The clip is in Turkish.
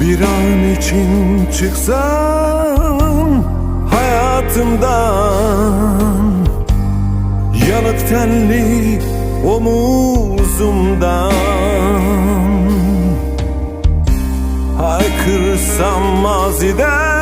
Bir an için çıksam hayatımdan. Yanık tenli omuzumdan. Haykırsam maziden